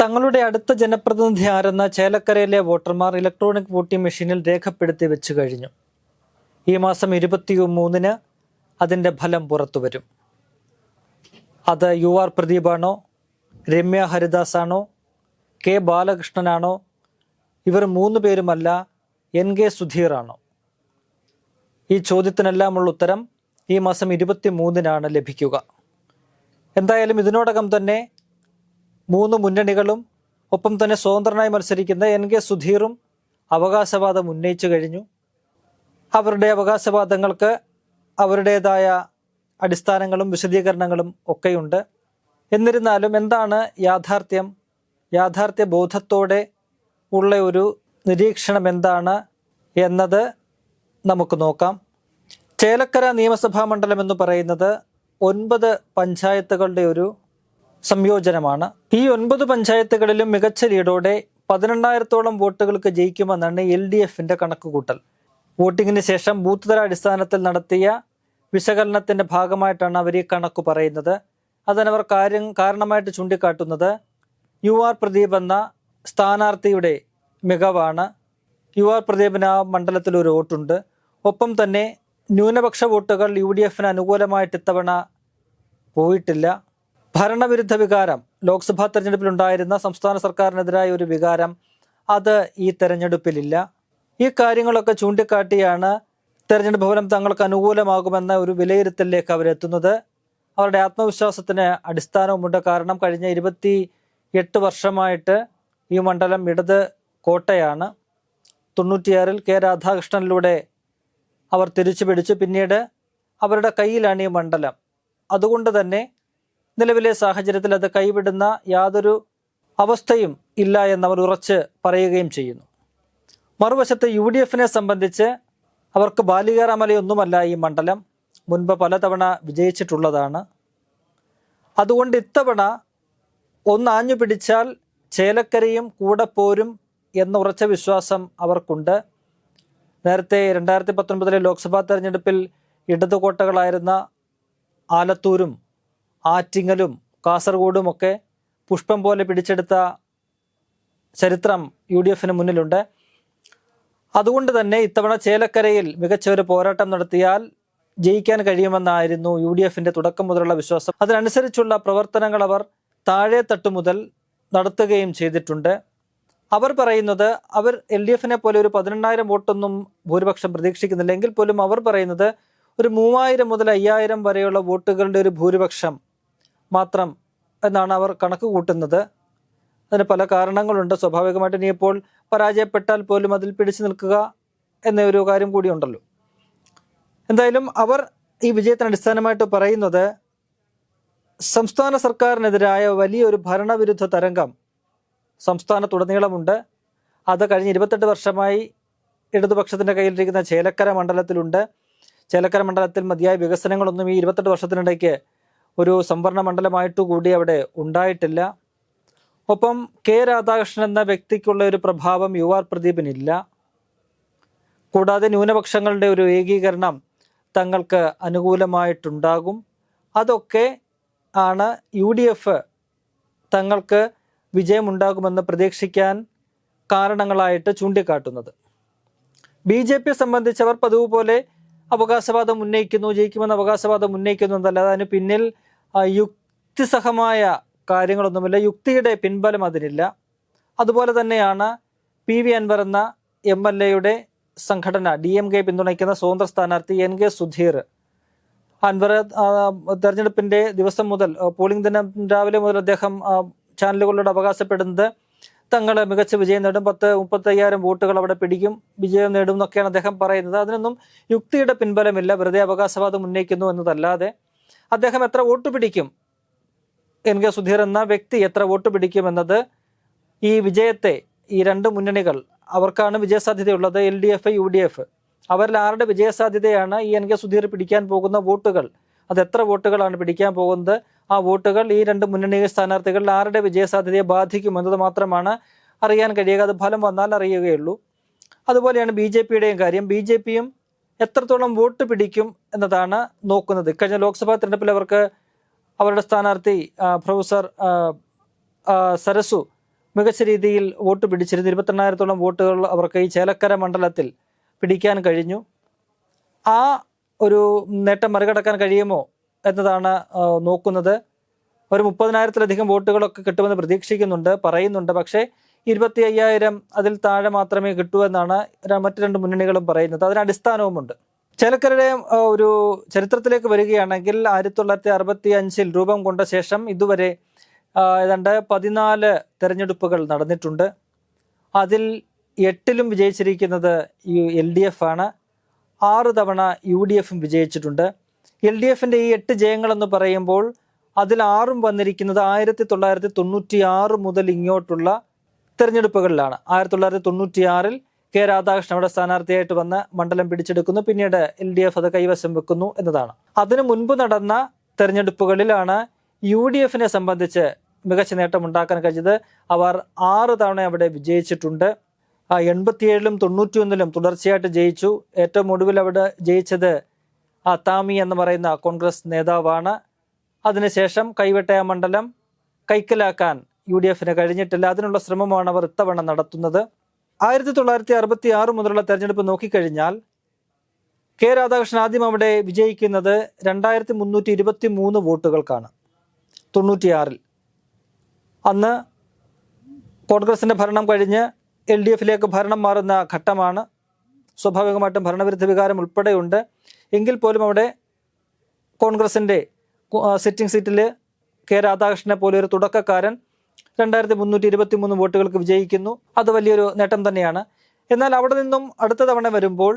തങ്ങളുടെ അടുത്ത ജനപ്രതിനിധി ആരെന്ന ചേലക്കരയിലെ വോട്ടർമാർ ഇലക്ട്രോണിക് വോട്ടിംഗ് മെഷീനിൽ രേഖപ്പെടുത്തി വെച്ചു കഴിഞ്ഞു. ഈ മാസം ഇരുപത്തി മൂന്നിന് അതിന്റെ ഫലം പുറത്തു വരും. അത് യു ആർ പ്രദീപാണോ രമ്യ ഹരിദാസ് ആണോ കെ ബാലകൃഷ്ണനാണോ ഇവർ മൂന്ന് പേരുമല്ല എൻ കെ സുധീറാണോ? ഈ ചോദ്യത്തിനെല്ലാമുള്ള ഉത്തരം ഈ മാസം ഇരുപത്തി മൂന്നിനാണ് ലഭിക്കുക. എന്തായാലും ഇതിനോടകം തന്നെ മൂന്ന് മുന്നണികളും ഒപ്പം തന്നെ സ്വതന്ത്രനായി മത്സരിക്കുന്ന എൻ കെ സുധീറും അവകാശവാദം ഉന്നയിച്ചു കഴിഞ്ഞു. അവരുടെ അവകാശവാദങ്ങൾക്ക് അവരുടേതായ അടിസ്ഥാനങ്ങളും വിശദീകരണങ്ങളും ഒക്കെയുണ്ട്. എന്നിരുന്നാലും എന്താണ് യാഥാർത്ഥ്യം? യാഥാർത്ഥ്യ ബോധത്തോടെ ഉള്ള ഒരു നിരീക്ഷണം എന്താണ് എന്നത് നമുക്ക് നോക്കാം. ചേലക്കര നിയമസഭാ മണ്ഡലം എന്ന് പറയുന്നത് ഒൻപത് പഞ്ചായത്തുകളുടെ ഒരു സംയോജനമാണ്. ഈ ഒൻപത് പഞ്ചായത്തുകളിലും മികച്ച ലീഡോടെ പതിനെണ്ണായിരത്തോളം വോട്ടുകൾക്ക് ജയിക്കുമെന്നാണ് എൽ ഡി എഫിന്റെ കണക്കുകൂട്ടൽ. വോട്ടിങ്ങിന് ശേഷം ബൂത്ത് തല അടിസ്ഥാനത്തിൽ നടത്തിയ വിശകലനത്തിന്റെ ഭാഗമായിട്ടാണ് അവർ ഈ കണക്ക് പറയുന്നത്. അതിനവർ കാര്യം കാരണമായിട്ട് ചൂണ്ടിക്കാട്ടുന്നത് യു ആർ പ്രദീപ് എന്ന സ്ഥാനാർത്ഥിയുടെ മികവാണ്. യു ആർ പ്രദീപിന് ആ മണ്ഡലത്തിൽ ഒരു വോട്ടുണ്ട്. ഒപ്പം തന്നെ ന്യൂനപക്ഷ വോട്ടുകൾ യു ഡി എഫിന് അനുകൂലമായിട്ട് ഇത്തവണ പോയിട്ടില്ല. ഭരണവിരുദ്ധ വികാരം. ലോക്സഭാ തെരഞ്ഞെടുപ്പിലുണ്ടായിരുന്ന സംസ്ഥാന സർക്കാരിനെതിരായ ഒരു വികാരം. അത് ഈ തെരഞ്ഞെടുപ്പിലില്ല. ഈ കാര്യങ്ങളൊക്കെ ചൂണ്ടിക്കാട്ടിയാണ് തെരഞ്ഞെടുപ്പ് ഫലം തങ്ങൾക്ക് അനുകൂലമാകുമെന്ന ഒരു വിലയിരുത്തലിലേക്ക് അവരെത്തുന്നത്. അവരുടെ ആത്മവിശ്വാസത്തിന് അടിസ്ഥാനവുമുണ്ട്. കാരണം കഴിഞ്ഞ ഇരുപത്തി എട്ട് വർഷമായിട്ട് ഈ മണ്ഡലം ഇടത് കോട്ടയാണ്. തൊണ്ണൂറ്റിയാറിൽ കെ രാധാകൃഷ്ണനിലൂടെ അവർ തിരിച്ചു പിടിച്ചു പിന്നീട് അവരുടെ കയ്യിലാണ് ഈ മണ്ഡലം. അതുകൊണ്ട് തന്നെ നിലവിലെ സാഹചര്യത്തിൽ അത് കൈവിടുന്ന യാതൊരു അവസ്ഥയും ഇല്ല എന്നവർ ഉറച്ച് പറയുകയും ചെയ്യുന്നു. മറുവശത്ത് യു ഡി എഫിനെ സംബന്ധിച്ച് അവർക്ക് ബാലികാറാമലയൊന്നുമല്ല ഈ മണ്ഡലം. മുൻപ് പലതവണ വിജയിച്ചിട്ടുള്ളതാണ്. അതുകൊണ്ട് ഇത്തവണ ഒന്നാഞ്ഞു പിടിച്ചാൽ ചേലക്കരയും കൂടെ പോരും എന്ന ഉറച്ച വിശ്വാസം അവർക്കുണ്ട്. നേരത്തെ രണ്ടായിരത്തി പത്തൊൻപതിലെ ലോക്സഭാ തെരഞ്ഞെടുപ്പിൽ ഇടതുകോട്ടകളായിരുന്ന ആലത്തൂരും ആറ്റിങ്ങലും കാസർഗോഡും ഒക്കെ പുഷ്പം പോലെ പിടിച്ചെടുത്ത ചരിത്രം യു ഡി എഫിന് മുന്നിലുണ്ട്. അതുകൊണ്ട് തന്നെ ഇത്തവണ ചേലക്കരയിൽ മികച്ച ഒരു പോരാട്ടം നടത്തിയാൽ ജയിക്കാൻ കഴിയുമെന്നായിരുന്നു യു ഡി എഫിന്റെ തുടക്കം മുതലുള്ള വിശ്വാസം. അതിനനുസരിച്ചുള്ള പ്രവർത്തനങ്ങൾ അവർ താഴെ തട്ടു മുതൽ നടത്തുകയും ചെയ്തിട്ടുണ്ട്. അവർ പറയുന്നത് അവർ എൽ ഡി എഫിനെ പോലെ ഒരു പതിനെണ്ണായിരം വോട്ടൊന്നും ഭൂരിപക്ഷം പ്രതീക്ഷിക്കുന്നില്ല. എങ്കിൽ പോലും അവർ പറയുന്നത് ഒരു മൂവായിരം മുതൽ അയ്യായിരം വരെയുള്ള വോട്ടുകളുടെ ഒരു ഭൂരിപക്ഷം മാത്രം എന്നാണ് അവർ കണക്ക് കൂട്ടുന്നത്. അതിന് പല കാരണങ്ങളുണ്ട്. സ്വാഭാവികമായിട്ട് ഇനിയിപ്പോൾ പരാജയപ്പെട്ടാൽ പോലും അതിൽ പിടിച്ചു നിൽക്കുക എന്ന ഒരു കാര്യം കൂടിയുണ്ടല്ലോ എന്തായാലും അവർ ഈ വിജയത്തിന് അടിസ്ഥാനമായിട്ട് പറയുന്നത് സംസ്ഥാന സർക്കാരിനെതിരായ വലിയൊരു ഭരണവിരുദ്ധ തരംഗം സംസ്ഥാനത്തുടനീളമുണ്ട്. അത് കഴിഞ്ഞ് ഇരുപത്തെട്ട് വർഷമായി ഇടതുപക്ഷത്തിന്റെ കയ്യിലിരിക്കുന്ന ചേലക്കര മണ്ഡലത്തിലുണ്ട്. ചേലക്കര മണ്ഡലത്തിൽ മതിയായ വികസനങ്ങളൊന്നും ഈ ഇരുപത്തെട്ട് വർഷത്തിനിടയ്ക്ക് ഒരു സംവരണ മണ്ഡലമായിട്ട് കൂടി അവിടെ ഉണ്ടായിട്ടില്ല. ഒപ്പം കെ രാധാകൃഷ്ണൻ എന്ന വ്യക്തിക്കുള്ള ഒരു പ്രഭാവം യു ആർ പ്രദീപിനില്ല. കൂടാതെ ന്യൂനപക്ഷങ്ങളുടെ ഒരു ഏകീകരണം തങ്ങൾക്ക് അനുകൂലമായിട്ടുണ്ടാകും. അതൊക്കെ ആണ് യു ഡി എഫ് തങ്ങൾക്ക് വിജയമുണ്ടാകുമെന്ന് പ്രതീക്ഷിക്കാൻ കാരണങ്ങളായിട്ട് ചൂണ്ടിക്കാട്ടുന്നത്. ബി ജെ പിയെ സംബന്ധിച്ചവർ പതിവ് പോലെ അവകാശവാദം ഉന്നയിക്കുന്നു ജയിക്കുമെന്ന് അവകാശവാദം ഉന്നയിക്കുന്നു എന്നല്ലാതെ അതിന് പിന്നിൽ യുക്തിസഹമായ കാര്യങ്ങളൊന്നുമില്ല. യുക്തിയുടെ പിൻബലം അതിനില്ല. അതുപോലെ തന്നെയാണ് പി വി അൻവർ എന്ന എം എൽ എയുടെ സംഘടന ഡി എം കെ പിന്തുണയ്ക്കുന്ന സ്വതന്ത്ര സ്ഥാനാർത്ഥി എൻ കെ സുധീർ. അൻവർ തെരഞ്ഞെടുപ്പിന്റെ ദിവസം മുതൽ പോളിംഗ് ദിനം രാവിലെ മുതൽ അദ്ദേഹം ചാനലുകളിലൂടെ അവകാശപ്പെടുന്നത് തങ്ങൾ മികച്ച വിജയം നേടും പത്ത് മുപ്പത്തയ്യായിരം വോട്ടുകൾ അവിടെ പിടിക്കും വിജയം നേടും എന്നൊക്കെയാണ് അദ്ദേഹം പറയുന്നത്. അതിനൊന്നും യുക്തിയുടെ പിൻബലമില്ല വെറുതെ അവകാശവാദം ഉന്നയിക്കുന്നു എന്നതല്ലാതെ. അദ്ദേഹം എത്ര വോട്ട് പിടിക്കും? എൻ കെ സുധീർ എന്ന വ്യക്തി എത്ര വോട്ട് പിടിക്കും എന്നത് ഈ വിജയത്തെ ഈ രണ്ട് മുന്നണികൾ അവർക്കാണ് വിജയസാധ്യതയുള്ളത് L D F U D F. അവരിൽ ആരുടെ വിജയസാധ്യതയാണ് ഈ എൻ കെ സുധീർ പിടിക്കാൻ പോകുന്ന വോട്ടുകൾ? അത് എത്ര വോട്ടുകളാണ് പിടിക്കാൻ പോകുന്നത്? ആ വോട്ടുകൾ ഈ രണ്ട് മുന്നണി സ്ഥാനാർത്ഥികളിൽ ആരുടെ വിജയസാധ്യതയെ ബാധിക്കും എന്നത് മാത്രമാണ് അറിയാൻ കഴിയുക. അത് ഫലം വന്നാൽ അറിയുകയുള്ളൂ. അതുപോലെയാണ് ബി ജെ പിയുടെയും കാര്യം. ബി ജെ പിയും എത്രത്തോളം വോട്ട് പിടിക്കും എന്നതാണ് നോക്കുന്നത്. കഴിഞ്ഞ ലോക്സഭാ തെരഞ്ഞെടുപ്പിൽ അവർക്ക് അവരുടെ സ്ഥാനാർത്ഥി പ്രൊഫസർ സരസു മികച്ച രീതിയിൽ വോട്ട് പിടിച്ചിരുന്നു. ഇരുപത്തെണ്ണായിരത്തോളം വോട്ടുകൾ അവർക്ക് ഈ ചേലക്കര മണ്ഡലത്തിൽ പിടിക്കാൻ കഴിഞ്ഞു. ആ ഒരു നേട്ടം മറികടക്കാൻ കഴിയുമോ എന്നതാണ് നോക്കുന്നത്. ഒരു മുപ്പതിനായിരത്തിലധികം വോട്ടുകളൊക്കെ കിട്ടുമെന്ന് പ്രതീക്ഷിക്കുന്നുണ്ട് പറയുന്നുണ്ട്. പക്ഷേ ഇരുപത്തി അയ്യായിരം അതിൽ താഴെ മാത്രമേ കിട്ടൂ എന്നാണ് മറ്റു രണ്ട് മുന്നണികളും പറയുന്നത്. അതിന് അടിസ്ഥാനവുമുണ്ട്. ചേലക്കരയുടെ ആ, ഒരു ചരിത്രത്തിലേക്ക് വരികയാണെങ്കിൽ ആയിരത്തി തൊള്ളായിരത്തി അറുപത്തി അഞ്ചിൽ രൂപം കൊണ്ട ശേഷം ഇതുവരെ ഏതാണ്ട് പതിനാല് തെരഞ്ഞെടുപ്പുകൾ നടന്നിട്ടുണ്ട്. അതിൽ എട്ടിലും വിജയിച്ചിരിക്കുന്നത് എൽ ഡി എഫ് ആണ്. ആറ് തവണ യു ഡി എഫും വിജയിച്ചിട്ടുണ്ട്. എൽ ഡി എഫിന്റെ ഈ എട്ട് ജയങ്ങളെന്ന് പറയുമ്പോൾ അതിൽ ആറും വന്നിരിക്കുന്നത് ആയിരത്തി തൊള്ളായിരത്തി തൊണ്ണൂറ്റി ആറ് മുതൽ ഇങ്ങോട്ടുള്ള തെരഞ്ഞെടുപ്പുകളിലാണ്. ആയിരത്തി തൊള്ളായിരത്തി തൊണ്ണൂറ്റി ആറിൽ കെ രാധാകൃഷ്ണൻ അവിടെ സ്ഥാനാർത്ഥിയായിട്ട് വന്ന് മണ്ഡലം പിടിച്ചെടുക്കുന്നു. പിന്നീട് എൽ ഡി എഫ് അത് കൈവശം വെക്കുന്നു എന്നതാണ്. അതിനു മുൻപ് നടന്ന തെരഞ്ഞെടുപ്പുകളിലാണ് യു ഡി എഫിനെ സംബന്ധിച്ച് മികച്ച നേട്ടം ഉണ്ടാക്കാൻ കഴിഞ്ഞത്. അവർ ആറ് തവണ അവിടെ വിജയിച്ചിട്ടുണ്ട്. എൺപത്തിയേഴിലും തൊണ്ണൂറ്റി ഒന്നിലും തുടർച്ചയായിട്ട് ജയിച്ചു. ഏറ്റവും ഒടുവിൽ അവിടെ ജയിച്ചത് അത്താമി താമി എന്ന് പറയുന്ന കോൺഗ്രസ് നേതാവാണ്. അതിനുശേഷം കൈവെട്ടയ മണ്ഡലം കൈക്കലാക്കാൻ യു ഡി എഫിന് കഴിഞ്ഞിട്ടില്ല. അതിനുള്ള ശ്രമമാണ് അവർ ഇത്തവണ നടത്തുന്നത്. ആയിരത്തി തൊള്ളായിരത്തി അറുപത്തി ആറ് മുതലുള്ള തെരഞ്ഞെടുപ്പ് നോക്കിക്കഴിഞ്ഞാൽ കെ രാധാകൃഷ്ണൻ ആദ്യം അവിടെ വിജയിക്കുന്നത് രണ്ടായിരത്തി മുന്നൂറ്റി ഇരുപത്തി മൂന്ന് വോട്ടുകൾക്കാണ് തൊണ്ണൂറ്റിയാറിൽ. അന്ന് കോൺഗ്രസിന്റെ ഭരണം കഴിഞ്ഞ് എൽ ഡി എഫിലേക്ക് ഭരണം മാറുന്ന ഘട്ടമാണ്. സ്വാഭാവികമായിട്ടും ഭരണവിരുദ്ധ വികാരം ഉൾപ്പെടെയുണ്ട്. എങ്കിൽ പോലും അവിടെ കോൺഗ്രസിന്റെ സിറ്റിംഗ് സീറ്റിൽ കെ രാധാകൃഷ്ണനെ പോലെ ഒരു തുടക്കക്കാരൻ രണ്ടായിരത്തി മുന്നൂറ്റി ഇരുപത്തി മൂന്ന് വോട്ടുകൾക്ക് വിജയിക്കുന്നു. അത് വലിയൊരു നേട്ടം തന്നെയാണ്. എന്നാൽ അവിടെ നിന്നും അടുത്ത തവണ വരുമ്പോൾ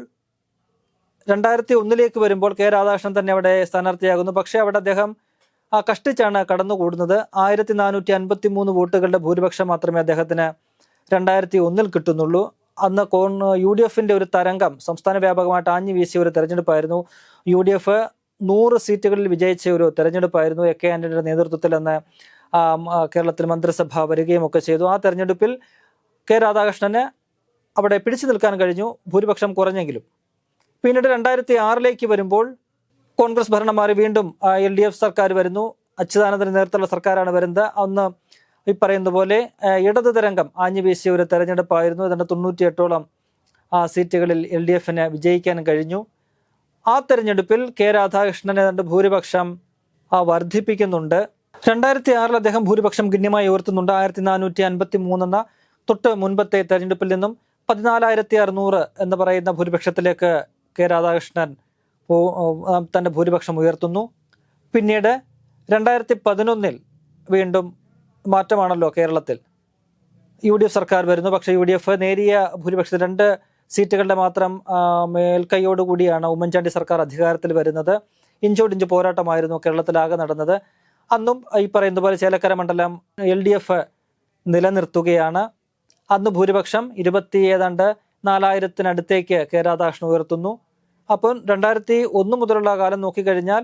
രണ്ടായിരത്തി ഒന്നിലേക്ക് വരുമ്പോൾ കെ രാധാകൃഷ്ണൻ തന്നെ അവിടെ സ്ഥാനാർത്ഥിയാകുന്നു. പക്ഷേ അവിടെ അദ്ദേഹം കഷ്ടിച്ചാണ് കടന്നുകൂടുന്നത്. ആയിരത്തി നാനൂറ്റി അൻപത്തി മൂന്ന് വോട്ടുകളുടെ ഭൂരിപക്ഷം മാത്രമേ അദ്ദേഹത്തിന് രണ്ടായിരത്തി ഒന്നിൽ കിട്ടുന്നുള്ളൂ. അന്ന് കോൺ യു ഡി എഫിന്റെ ഒരു തരംഗം സംസ്ഥാന വ്യാപകമായിട്ട് ആഞ്ഞു വീശിയ ഒരു തെരഞ്ഞെടുപ്പായിരുന്നു. യു ഡി എഫ് നൂറ് സീറ്റുകളിൽ വിജയിച്ച ഒരു തെരഞ്ഞെടുപ്പായിരുന്നു എ കെ ആന്റണിയുടെ നേതൃത്വത്തിൽ അന്ന് കേരളത്തിൽ മന്ത്രിസഭ വരികയും ഒക്കെ ചെയ്തു. ആ തെരഞ്ഞെടുപ്പിൽ കെ രാധാകൃഷ്ണന് അവിടെ പിടിച്ചു നിൽക്കാൻ കഴിഞ്ഞു. ഭൂരിപക്ഷം കുറഞ്ഞെങ്കിലും. പിന്നീട് രണ്ടായിരത്തി ആറിലേക്ക് വരുമ്പോൾ കോൺഗ്രസ് ഭരണം മാറി വീണ്ടും എൽ ഡി എഫ് സർക്കാർ വരുന്നു. അച്യുതാനന്ദന്റെ നേതൃത്വമുള്ള സർക്കാരാണ് വരുന്നത്. അന്ന് ഈ പറയുന്ന പോലെ ഇടത് തരംഗം ആഞ്ഞു വീശിയ ഒരു തെരഞ്ഞെടുപ്പായിരുന്നു. ഏതാണ്ട് തൊണ്ണൂറ്റിയെട്ടോളം ആ, സീറ്റുകളിൽ എൽ ഡി എഫിന് വിജയിക്കാൻ കഴിഞ്ഞു. ആ തെരഞ്ഞെടുപ്പിൽ കെ രാധാകൃഷ്ണനെ ഏതാണ്ട് ഭൂരിപക്ഷം വർദ്ധിപ്പിക്കുന്നുണ്ട്. രണ്ടായിരത്തി ആറിൽ അദ്ദേഹം ഭൂരിപക്ഷം ഗണ്യമായി ഉയർത്തുന്നുണ്ട്. ആയിരത്തി നാനൂറ്റി അൻപത്തി മൂന്നെന്ന തൊട്ട് മുൻപത്തെ തെരഞ്ഞെടുപ്പിൽ നിന്നും പതിനാലായിരത്തി അറുന്നൂറ് എന്ന് പറയുന്ന ഭൂരിപക്ഷത്തിലേക്ക് കെ രാധാകൃഷ്ണൻ തന്റെ ഭൂരിപക്ഷം ഉയർത്തുന്നു. പിന്നീട് രണ്ടായിരത്തി പതിനൊന്നിൽ വീണ്ടും മാറ്റമാണല്ലോ കേരളത്തിൽ. യു ഡി എഫ് സർക്കാർ വരുന്നു. പക്ഷേ യു ഡി എഫ് നേരിയ ഭൂരിപക്ഷത്തിൽ രണ്ട് സീറ്റുകളുടെ മാത്രം മേൽക്കൈയോടുകൂടിയാണ് ഉമ്മൻചാണ്ടി സർക്കാർ അധികാരത്തിൽ വരുന്നത്. ഇഞ്ചോടിഞ്ച് പോരാട്ടമായിരുന്നു കേരളത്തിലാകെ നടന്നത്. അന്നും ഈ പറയുന്ന പോലെ ചേലക്കര മണ്ഡലം എൽ ഡി എഫ് നിലനിർത്തുകയാണ്. അന്ന് ഭൂരിപക്ഷം ഇരുപത്തി ഏതാണ്ട് നാലായിരത്തിനടുത്തേക്ക് കെ രാധാകൃഷ്ണൻ ഉയർത്തുന്നു. അപ്പം രണ്ടായിരത്തി ഒന്ന് മുതലുള്ള കാലം നോക്കിക്കഴിഞ്ഞാൽ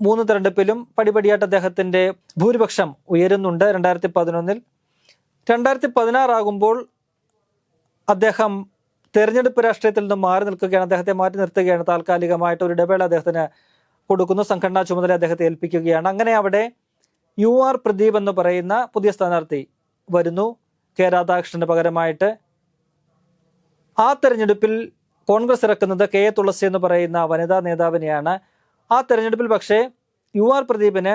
മൂന്ന് തെരഞ്ഞെടുപ്പിലും പടിപടിയായിട്ട് അദ്ദേഹത്തിന്റെ ഭൂരിപക്ഷം ഉയരുന്നുണ്ട് രണ്ടായിരത്തി പതിനൊന്നിൽ. രണ്ടായിരത്തി പതിനാറാകുമ്പോൾ അദ്ദേഹം തെരഞ്ഞെടുപ്പ് രാഷ്ട്രീയത്തിൽ നിന്ന് മാറി നിൽക്കുകയാണ്. അദ്ദേഹത്തെ മാറ്റി നിർത്തുകയാണ് താൽക്കാലികമായിട്ട് ഒരു ഇടവേള അദ്ദേഹത്തിന് കൊടുക്കുന്നു. സംഘടനാ ചുമതല അദ്ദേഹത്തെ ഏൽപ്പിക്കുകയാണ്. അങ്ങനെ അവിടെ യു ആർ പ്രദീപ് എന്ന് പറയുന്ന പുതിയ സ്ഥാനാർത്ഥി വരുന്നു. കെ രാധാകൃഷ്ണന് പകരമായിട്ട്. ആ തെരഞ്ഞെടുപ്പിൽ കോൺഗ്രസ് ഇറക്കുന്നത് കെ എ തുളസി എന്ന് പറയുന്ന വനിതാ നേതാവിനെയാണ്. ആ തെരഞ്ഞെടുപ്പിൽ പക്ഷേ യു ആർ പ്രദീപിന്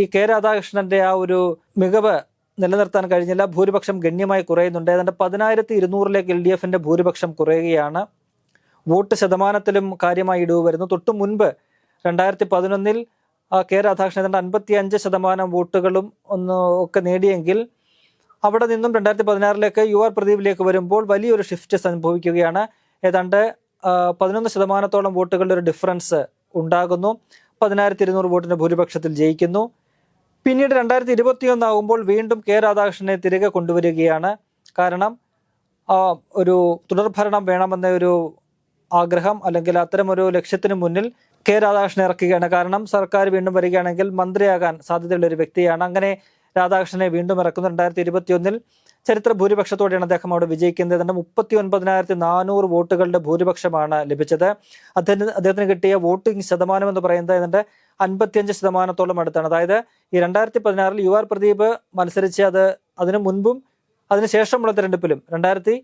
ഈ കെ രാധാകൃഷ്ണന്റെ ആ ഒരു മികവ് നിലനിർത്താൻ കഴിഞ്ഞില്ല. ഭൂരിപക്ഷം ഗണ്യമായി കുറയുന്നുണ്ട്. ഏതാണ്ട് പതിനായിരത്തി ഇരുന്നൂറിലേക്ക് എൽ ഡി എഫിന്റെ ഭൂരിപക്ഷം കുറയുകയാണ്. വോട്ട് ശതമാനത്തിലും കാര്യമായി ഇടിവ് വരുന്നു. തൊട്ടു മുൻപ് രണ്ടായിരത്തി പതിനൊന്നിൽ കെ രാധാകൃഷ്ണൻ ഏതാണ്ട് അൻപത്തി അഞ്ച് ശതമാനം വോട്ടുകളും ഒന്ന് ഒക്കെ നേടിയെങ്കിൽ അവിടെ നിന്നും രണ്ടായിരത്തി പതിനാറിലേക്ക് യു ആർ പ്രദീപിലേക്ക് വരുമ്പോൾ വലിയൊരു ഷിഫ്റ്റ് സംഭവിക്കുകയാണ്. ഏതാണ്ട് പതിനൊന്ന് ശതമാനത്തോളം വോട്ടുകളുടെ ഒരു ഡിഫറൻസ് ഉണ്ടാകുന്നു. പതിനായിരത്തി ഇരുന്നൂറ് വോട്ടിന് ഭൂരിപക്ഷത്തിൽ ജയിക്കുന്നു. പിന്നീട് രണ്ടായിരത്തി ഇരുപത്തിയൊന്ന് ആകുമ്പോൾ വീണ്ടും കെ രാധാകൃഷ്ണനെ തിരികെ കൊണ്ടുവരികയാണ്. കാരണം ഒരു തുടർഭരണം വേണമെന്ന ഒരു ആഗ്രഹം അല്ലെങ്കിൽ അത്തരമൊരു ലക്ഷ്യത്തിന് മുന്നിൽ കെ രാധാകൃഷ്ണൻ ഇറക്കുകയാണ്. കാരണം സർക്കാർ വീണ്ടും വരികയാണെങ്കിൽ മന്ത്രിയാകാൻ സാധ്യതയുള്ള ഒരു വ്യക്തിയാണ്. അങ്ങനെ രാധാകൃഷ്ണനെ വീണ്ടും ഇറക്കുന്നു. രണ്ടായിരത്തി ഇരുപത്തിയൊന്നിൽ ചരിത്ര ഭൂരിപക്ഷത്തോടെയാണ് അദ്ദേഹം അവിടെ വിജയിക്കുന്നത്. ഏതാണ്ട് മുപ്പത്തി ഒൻപതിനായിരത്തി നാനൂറ് വോട്ടുകളുടെ ഭൂരിപക്ഷമാണ് ലഭിച്ചത്. അദ്ദേഹത്തിന് അദ്ദേഹത്തിന് കിട്ടിയ വോട്ടിംഗ് ശതമാനം എന്ന് പറയുന്നത് ഏതാണ്ട് അൻപത്തിയഞ്ച് ശതമാനത്തോളം അടുത്താണ്. അതായത് ഈ രണ്ടായിരത്തി പതിനാറിൽ യു ആർ പ്രദീപ് മത്സരിച്ച് അത് അതിനു മുൻപും അതിനുശേഷമുള്ള തെരഞ്ഞെടുപ്പിലും രണ്ടായിരത്തി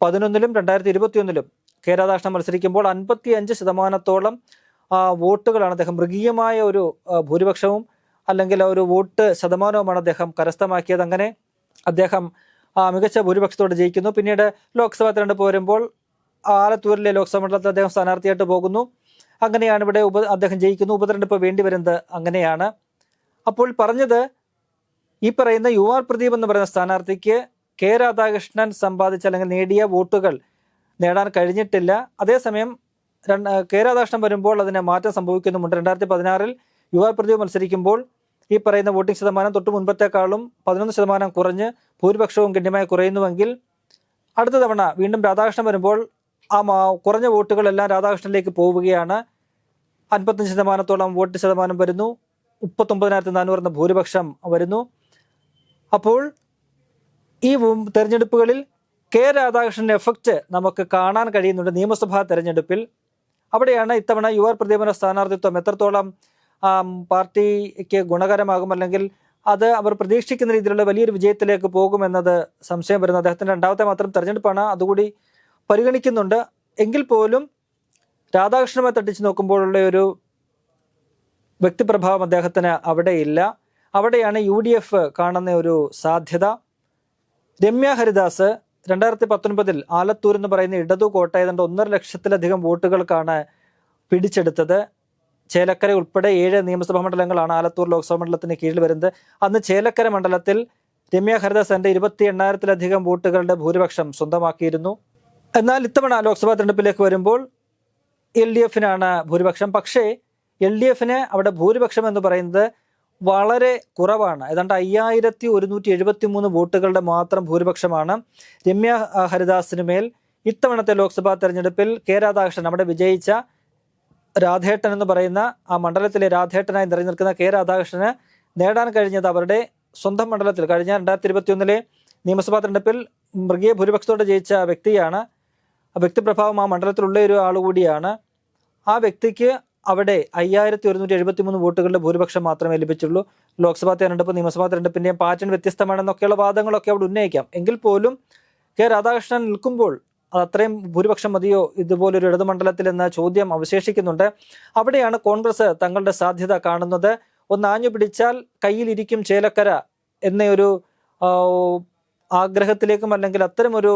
പതിനൊന്നിലും രണ്ടായിരത്തി ഇരുപത്തിയൊന്നിലും കെ രാധാകൃഷ്ണൻ മത്സരിക്കുമ്പോൾ അൻപത്തി അഞ്ച് ശതമാനത്തോളം വോട്ടുകളാണ് അദ്ദേഹം മൃഗീയമായ ഒരു ഭൂരിപക്ഷവും അല്ലെങ്കിൽ ഒരു വോട്ട് ശതമാനവുമാണ് അദ്ദേഹം കരസ്ഥമാക്കിയത്. അങ്ങനെ അദ്ദേഹം മികച്ച ഭൂരിപക്ഷത്തോടെ ജയിക്കുന്നു. പിന്നീട് ലോക്സഭാ തെരഞ്ഞെടുപ്പ് വരുമ്പോൾ ആലത്തൂരിലെ ലോക്സഭാ മണ്ഡലത്തിൽ അദ്ദേഹം സ്ഥാനാർത്ഥിയായിട്ട് പോകുന്നു. അങ്ങനെയാണ് ഇവിടെ ഉപ അദ്ദേഹം ജയിക്കുന്നു. ഉപതെരഞ്ഞെടുപ്പ് വേണ്ടി വരുന്നത് അങ്ങനെയാണ്. അപ്പോൾ പറഞ്ഞത് ഈ പറയുന്ന യു ആർ പ്രദീപ് എന്ന് പറയുന്ന സ്ഥാനാർത്ഥിക്ക് കെ രാധാകൃഷ്ണൻ സമ്പാദിച്ച അല്ലെങ്കിൽ നേടിയ വോട്ടുകൾ നേടാൻ കഴിഞ്ഞിട്ടില്ല. അതേസമയം രണ്ട് കെ രാധാകൃഷ്ണൻ വരുമ്പോൾ അതിന് മാറ്റം സംഭവിക്കുന്നുമുണ്ട്. രണ്ടായിരത്തി പതിനാറിൽ യുവ പ്രദീപ് മത്സരിക്കുമ്പോൾ ഈ പറയുന്ന വോട്ടിംഗ് ശതമാനം തൊട്ട് മുൻപത്തേക്കാളും പതിനൊന്ന് ശതമാനം കുറഞ്ഞ് ഭൂരിപക്ഷവും ഗണ്യമായി കുറയുന്നുവെങ്കിൽ അടുത്ത തവണ വീണ്ടും രാധാകൃഷ്ണൻ വരുമ്പോൾ ആ കുറഞ്ഞ വോട്ടുകളെല്ലാം രാധാകൃഷ്ണനിലേക്ക് പോവുകയാണ്. അൻപത്തഞ്ച് ശതമാനത്തോളം വോട്ട് ശതമാനം വരുന്നു. മുപ്പത്തൊമ്പതിനായിരത്തി നാനൂറ് എന്ന ഭൂരിപക്ഷം വരുന്നു. അപ്പോൾ ഈ തെരഞ്ഞെടുപ്പുകളിൽ കെ രാധാകൃഷ്ണന്റെ എഫക്റ്റ് നമുക്ക് കാണാൻ കഴിയുന്നുണ്ട് നിയമസഭാ തെരഞ്ഞെടുപ്പിൽ. അവിടെയാണ് ഇത്തവണ യു ആർ പ്രദീപന്റെ സ്ഥാനാർത്ഥിത്വം എത്രത്തോളം പാർട്ടിക്ക് ഗുണകരമാകും അല്ലെങ്കിൽ അത് അവർ പ്രതീക്ഷിക്കുന്ന രീതിയിലുള്ള വലിയൊരു വിജയത്തിലേക്ക് പോകുമെന്നത് സംശയം വരുന്നു. അദ്ദേഹത്തിന്റെ രണ്ടാമത്തെ മാത്രം തെരഞ്ഞെടുപ്പാണ് അതുകൂടി പരിഗണിക്കുന്നുണ്ട്. എങ്കിൽ പോലും രാധാകൃഷ്ണനെ തട്ടിച്ച് നോക്കുമ്പോഴുള്ള ഒരു വ്യക്തിപ്രഭാവം അദ്ദേഹത്തിന് അവിടെ ഇല്ല അവിടെയാണ് യു ഡി എഫ് കാണുന്ന ഒരു സാധ്യത. രമ്യ ഹരിദാസ് രണ്ടായിരത്തി പത്തൊൻപതിൽ ആലത്തൂർ എന്ന് പറയുന്ന ഇടതു കോട്ട ഏതാണ്ട് ഒന്നര ലക്ഷത്തിലധികം വോട്ടുകൾക്കാണ് പിടിച്ചെടുത്തത്. ചേലക്കര ഉൾപ്പെടെ ഏഴ് നിയമസഭാ മണ്ഡലങ്ങളാണ് ആലത്തൂർ ലോക്സഭാ മണ്ഡലത്തിന് കീഴിൽ വരുന്നത്. അന്ന് ചേലക്കര മണ്ഡലത്തിൽ രമ്യ ഹരിദാസന്റെ ഇരുപത്തി എണ്ണായിരത്തിലധികം വോട്ടുകളുടെ ഭൂരിപക്ഷം സ്വന്തമാക്കിയിരുന്നു. എന്നാൽ ഇത്തവണ ലോക്സഭാ തെരഞ്ഞെടുപ്പിലേക്ക് വരുമ്പോൾ എൽ ഡി എഫിനാണ് ഭൂരിപക്ഷം. പക്ഷേ എൽ ഡി എഫിന് അവിടെ ഭൂരിപക്ഷം എന്ന് പറയുന്നത് വളരെ കുറവാണ്. ഏതാണ്ട് അയ്യായിരത്തി ഒരുന്നൂറ്റി എഴുപത്തി മൂന്ന് വോട്ടുകളുടെ മാത്രം ഭൂരിപക്ഷമാണ്. രമ്യ ഹരിദാസിന് മേൽ ഇത്തവണത്തെ ലോക്സഭാ തെരഞ്ഞെടുപ്പിൽ കെ രാധാകൃഷ്ണൻ അവിടെ വിജയിച്ച രാധേട്ടൻ എന്ന് പറയുന്ന ആ മണ്ഡലത്തിലെ രാധേട്ടനായി നിലനിൽക്കുന്ന കെ രാധാകൃഷ്ണന് നേടാൻ കഴിഞ്ഞത് അവരുടെ സ്വന്തം മണ്ഡലത്തിൽ. കഴിഞ്ഞ രണ്ടായിരത്തി ഇരുപത്തി ഒന്നിലെ നിയമസഭാ തെരഞ്ഞെടുപ്പിൽ മൃഗീയ ഭൂരിപക്ഷത്തോടെ ജയിച്ച വ്യക്തിയാണ്. ആ വ്യക്തിപ്രഭാവം ആ മണ്ഡലത്തിലുള്ള ഒരു ആളുകൂടിയാണ്. ആ വ്യക്തിക്ക് അവിടെ അയ്യായിരത്തി ഒരുന്നൂറ്റി എഴുപത്തി മൂന്ന് വോട്ടുകളുടെ ഭൂരിപക്ഷം മാത്രമേ ലഭിച്ചുള്ളൂ. ലോക്സഭാ തെരഞ്ഞെടുപ്പ് നിയമസഭാ തെരഞ്ഞെടുപ്പിന്റെയും പാറ്റേൺ വ്യത്യസ്തമാണെന്നൊക്കെയുള്ള വാദങ്ങളൊക്കെ അവിടെ ഉന്നയിക്കാം. എങ്കിൽ പോലും കെ രാധാകൃഷ്ണൻ നിൽക്കുമ്പോൾ അത് അത്രയും ഭൂരിപക്ഷം മതിയോ? ഇതുപോലൊരു ഇടതുമണ്ഡലത്തിൽ എന്ന ചോദ്യം അവശേഷിക്കുന്നുണ്ട്. അവിടെയാണ് കോൺഗ്രസ് തങ്ങളുടെ സാധ്യത കാണുന്നത്. ഒന്ന് ആഞ്ഞു പിടിച്ചാൽ കയ്യിലിരിക്കും ചേലക്കര എന്നൊരു ആഗ്രഹത്തിലേക്കും അല്ലെങ്കിൽ അത്തരമൊരു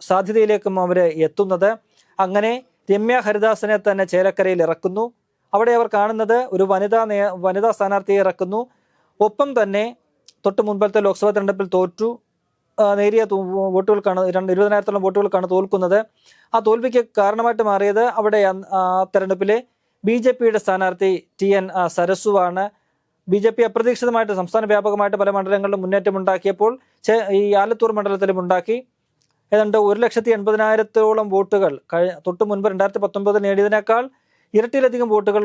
സാധ്യതയിലേക്കും അവർ എത്തുന്നത്. അങ്ങനെ രമ്യ ഹരിദാസിനെ തന്നെ ചേലക്കരയിൽ ഇറക്കുന്നു. അവിടെ അവർ കാണുന്നത് ഒരു വനിതാ നേ വനിതാ സ്ഥാനാർത്ഥിയെ ഇറക്കുന്നു. ഒപ്പം തന്നെ തൊട്ട് മുൻപത്തെ ലോക്സഭാ തെരഞ്ഞെടുപ്പിൽ തോറ്റു. നേരിയ വോട്ടുകൾക്കാണ് രണ്ട് ഇരുപതിനായിരത്തോളം വോട്ടുകൾക്കാണ് തോൽക്കുന്നത്. ആ തോൽവിക്ക് കാരണമായിട്ട് മാറിയത് അവിടെ തെരഞ്ഞെടുപ്പിലെ ബി ജെ പിയുടെ സ്ഥാനാർത്ഥി ടി എൻ സരസുവാണ്. ബി ജെ പി അപ്രതീക്ഷിതമായിട്ട് സംസ്ഥാന വ്യാപകമായിട്ട് പല മണ്ഡലങ്ങളിലും മുന്നേറ്റം ഉണ്ടാക്കിയപ്പോൾ ചെ- ഈ ആലത്തൂർ മണ്ഡലത്തിലും ഉണ്ടാക്കി. ഏതാണ്ട് ഒരു ലക്ഷത്തി എൺപതിനായിരത്തോളം വോട്ടുകൾ കഴി തൊട്ട് മുൻപ് രണ്ടായിരത്തി പത്തൊമ്പതിൽ നേടിയതിനേക്കാൾ ഇരട്ടിയിലധികം വോട്ടുകൾ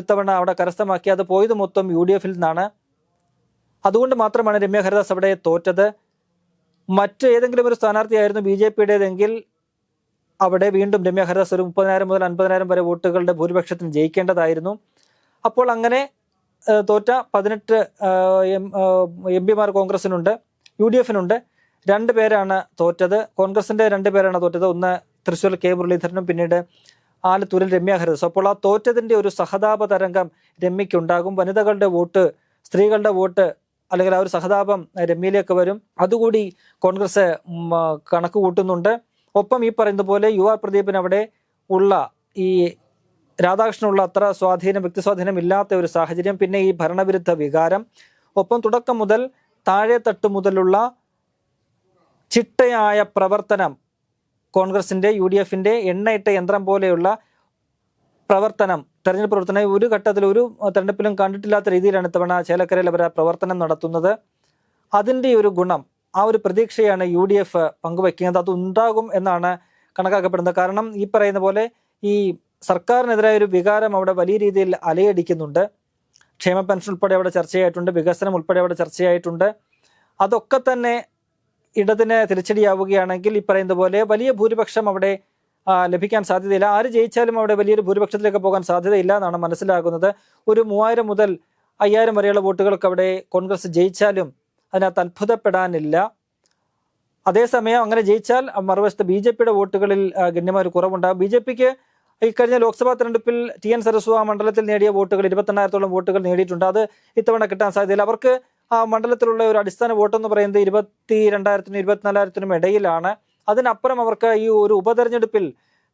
ഇത്തവണ അവിടെ കരസ്ഥമാക്കി. അത് പോയത് മൊത്തം യു ഡി എഫിൽ നിന്നാണ്. അതുകൊണ്ട് മാത്രമാണ് രമ്യ ഹരിദാസ് അവിടെ തോറ്റത്. മറ്റ് ഏതെങ്കിലും ഒരു സ്ഥാനാർത്ഥിയായിരുന്നു ബി ജെ പിയുടേതെങ്കിൽ അവിടെ വീണ്ടും രമ്യ ഹരിദാസ് ഒരു മുപ്പതിനായിരം മുതൽ അൻപതിനായിരം വരെ വോട്ടുകളുടെ ഭൂരിപക്ഷത്തിന് ജയിക്കേണ്ടതായിരുന്നു. അപ്പോൾ അങ്ങനെ തോറ്റ പതിനെട്ട് എം എം പിമാർ കോൺഗ്രസിനുണ്ട് യു ഡി എഫിനുണ്ട്. രണ്ട് പേരാണ് തോറ്റത്. കോൺഗ്രസിന്റെ രണ്ട് പേരാണ് തോറ്റത്. ഒന്ന് തൃശ്ശൂർ കെ മുരളീധരനും പിന്നീട് ആലത്തൂരിൽ രമ്യ ഹരിദാസ്. അപ്പോൾ ആ തോറ്റതിന്റെ ഒരു സഹതാപ തരംഗം രമ്യയ്ക്കുണ്ടാകും. വനിതകളുടെ വോട്ട് സ്ത്രീകളുടെ വോട്ട് അല്ലെങ്കിൽ ആ ഒരു സഹതാപം രമ്യയിലേക്ക് വരും. അതുകൂടി കോൺഗ്രസ് കണക്ക് കൂട്ടുന്നുണ്ട്. ഒപ്പം ഈ പറയുന്ന പോലെ യു ആർ പ്രദീപിന് അവിടെ ഉള്ള ഈ രാധാകൃഷ്ണനുള്ള അത്ര സ്വാധീനം വ്യക്തി സ്വാധീനം ഇല്ലാത്ത ഒരു സാഹചര്യം. പിന്നെ ഈ ഭരണവിരുദ്ധ വികാരം. ഒപ്പം തുടക്കം മുതൽ താഴെത്തട്ട് മുതലുള്ള ചിട്ടയായ പ്രവർത്തനം കോൺഗ്രസിന്റെ യു ഡി എഫിന്റെ എണ്ണയിട്ട യന്ത്രം പോലെയുള്ള പ്രവർത്തനം തെരഞ്ഞെടുപ്പ് പ്രവർത്തനം. ഒരു ഘട്ടത്തിൽ ഒരു തെരഞ്ഞെടുപ്പിലും കണ്ടിട്ടില്ലാത്ത രീതിയിലാണ് ഇത്തവണ ചേലക്കരയിൽ അവർ പ്രവർത്തനം നടത്തുന്നത്. അതിന്റെ ഒരു ഗുണം ആ ഒരു പ്രതീക്ഷയാണ് യു ഡി എഫ് പങ്കുവയ്ക്കുന്നത്. അത് ഉണ്ടാകും എന്നാണ് കണക്കാക്കപ്പെടുന്നത്. കാരണം ഈ പറയുന്ന പോലെ ഈ സർക്കാരിനെതിരായ ഒരു വികാരം അവിടെ വലിയ രീതിയിൽ അലയടിക്കുന്നുണ്ട്. ക്ഷേമ പെൻഷൻ ഉൾപ്പെടെ അവിടെ ചർച്ചയായിട്ടുണ്ട് വികസനം ഉൾപ്പെടെ അവിടെ ചർച്ചയായിട്ടുണ്ട്. അതൊക്കെ തന്നെ ഇടതിന് തിരിച്ചടിയാവുകയാണെങ്കിൽ ഈ പറയുന്ന പോലെ വലിയ ഭൂരിപക്ഷം അവിടെ ലഭിക്കാൻ സാധ്യതയില്ല. ആര് ജയിച്ചാലും അവിടെ വലിയൊരു ഭൂരിപക്ഷത്തിലേക്ക് പോകാൻ സാധ്യതയില്ല എന്നാണ് മനസ്സിലാകുന്നത്. ഒരു മൂവായിരം മുതൽ അയ്യായിരം വരെയുള്ള വോട്ടുകൾക്ക് അവിടെ കോൺഗ്രസ് ജയിച്ചാലും അതിനകത്ത് അത്ഭുതപ്പെടാനില്ല. അതേസമയം അങ്ങനെ ജയിച്ചാൽ മറുവശത്ത് ബി ജെ പിയുടെ വോട്ടുകളിൽ ഗണ്യമായ ഒരു കുറവുണ്ടാകും. ബി ജെ പിക്ക് ഇക്കഴിഞ്ഞ ലോക്സഭാ തെരഞ്ഞെടുപ്പിൽ ടി എൻ സരസ്വ മണ്ഡലത്തിൽ നേടിയ വോട്ടുകൾ ഇരുപത്തെണ്ണായിരത്തോളം വോട്ടുകൾ നേടിയിട്ടുണ്ട്. അത് ഇത്തവണ കിട്ടാൻ സാധ്യതയില്ല. അവർക്ക് ആ മണ്ഡലത്തിലുള്ള ഒരു അടിസ്ഥാന വോട്ട് എന്ന് പറയുന്നത് ഇരുപത്തി രണ്ടായിരത്തിനും ഇരുപത്തിനാലായിരത്തിനും ഇടയിലാണ്. അതിനപ്പുറം അവർക്ക് ഈ ഒരു ഉപതെരഞ്ഞെടുപ്പിൽ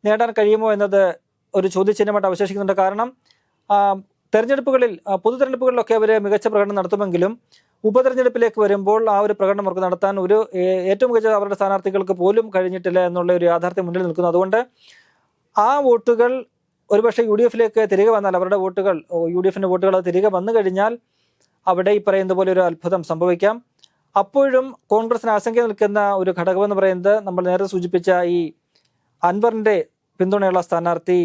നേടാൻ കഴിയുമോ എന്നത് ഒരു ചോദ്യചിഹ്നമായിട്ട് അവശേഷിക്കുന്നുണ്ട്. കാരണം തെരഞ്ഞെടുപ്പുകളിൽ പൊതു തെരഞ്ഞെടുപ്പുകളിലൊക്കെ അവർ മികച്ച പ്രകടനം നടത്തുമെങ്കിലും ഉപതെരഞ്ഞെടുപ്പിലേക്ക് വരുമ്പോൾ ആ ഒരു പ്രകടനം അവർക്ക് നടത്താൻ ഒരു ഏറ്റവും മികച്ച അവരുടെ സ്ഥാനാർത്ഥികൾക്ക് പോലും കഴിഞ്ഞിട്ടില്ല എന്നുള്ള ഒരു യാഥാർത്ഥ്യം മുന്നിൽ നിൽക്കുന്നു. അതുകൊണ്ട് ആ വോട്ടുകൾ ഒരുപക്ഷെ യു ഡി എഫിലേക്ക് തിരികെ വന്നാൽ അവരുടെ വോട്ടുകൾ യു ഡി എഫിന്റെ വോട്ടുകൾ തിരികെ വന്നു കഴിഞ്ഞാൽ അവിടെ ഈ പറയുന്ന പോലെ ഒരു അത്ഭുതം സംഭവിക്കാം. അപ്പോഴും കോൺഗ്രസിന് ആശങ്ക നിൽക്കുന്ന ഒരു ഘടകമെന്ന് പറയുന്നത് നമ്മൾ നേരത്തെ സൂചിപ്പിച്ച ഈ അൻവറിന്റെ പിന്തുണയുള്ള സ്ഥാനാർത്ഥി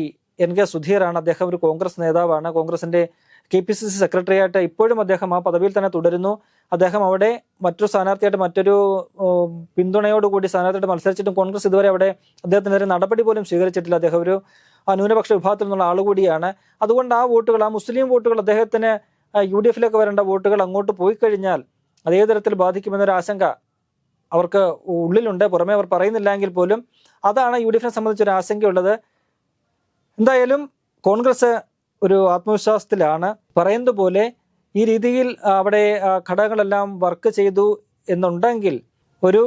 എൻ കെ സുധീറാണ്. അദ്ദേഹം ഒരു കോൺഗ്രസ് നേതാവാണ്. കോൺഗ്രസിന്റെ കെ പി സി സി സെക്രട്ടറിയായിട്ട് ഇപ്പോഴും അദ്ദേഹം ആ പദവിയിൽ തന്നെ തുടരുന്നു. അദ്ദേഹം അവിടെ മറ്റൊരു സ്ഥാനാർത്ഥിയായിട്ട് മറ്റൊരു പിന്തുണയോടുകൂടി സ്ഥാനാർത്ഥിയായിട്ട് മത്സരിച്ചിട്ടും കോൺഗ്രസ് ഇതുവരെ അവിടെ അദ്ദേഹത്തിനെതിരെ നടപടി പോലും സ്വീകരിച്ചിട്ടില്ല. അദ്ദേഹം ഒരു ന്യൂനപക്ഷ വിഭാഗത്തിൽ നിന്നുള്ള ആളുകൂടിയാണ്. അതുകൊണ്ട് ആ വോട്ടുകൾ ആ മുസ്ലിം വോട്ടുകൾ അദ്ദേഹത്തിന് യു ഡി എഫിലേക്ക് വരേണ്ട വോട്ടുകൾ അങ്ങോട്ട് പോയി കഴിഞ്ഞാൽ അതേ തരത്തിൽ ബാധിക്കുമെന്നൊരു ആശങ്ക അവർക്ക് ഉള്ളിലുണ്ട്. പുറമേ അവർ പറയുന്നില്ലെങ്കിൽ പോലും അതാണ് യു ഡി എഫിനെ സംബന്ധിച്ചൊരു ആശങ്കയുള്ളത്. എന്തായാലും കോൺഗ്രസ് ഒരു ആത്മവിശ്വാസത്തിലാണ്. പറയുന്നത് പോലെ ഈ രീതിയിൽ അവിടെ ഘടകങ്ങളെല്ലാം വർക്ക് ചെയ്തു എന്നുണ്ടെങ്കിൽ ഒരു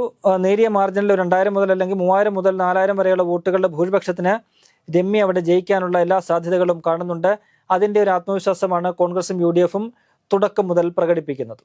നേരിയ മാർജിനിൽ രണ്ടായിരം മുതൽ അല്ലെങ്കിൽ മൂവായിരം മുതൽ നാലായിരം വരെയുള്ള വോട്ടുകളുടെ ഭൂരിപക്ഷത്തിന് രമ്യ അവിടെ ജയിക്കാനുള്ള എല്ലാ സാധ്യതകളും കാണുന്നുണ്ട്. അതിന്റെ ഒരു ആത്മവിശ്വാസമാണ് കോൺഗ്രസും യു തുടക്കം മുതൽ പ്രകടിപ്പിക്കുന്നത്.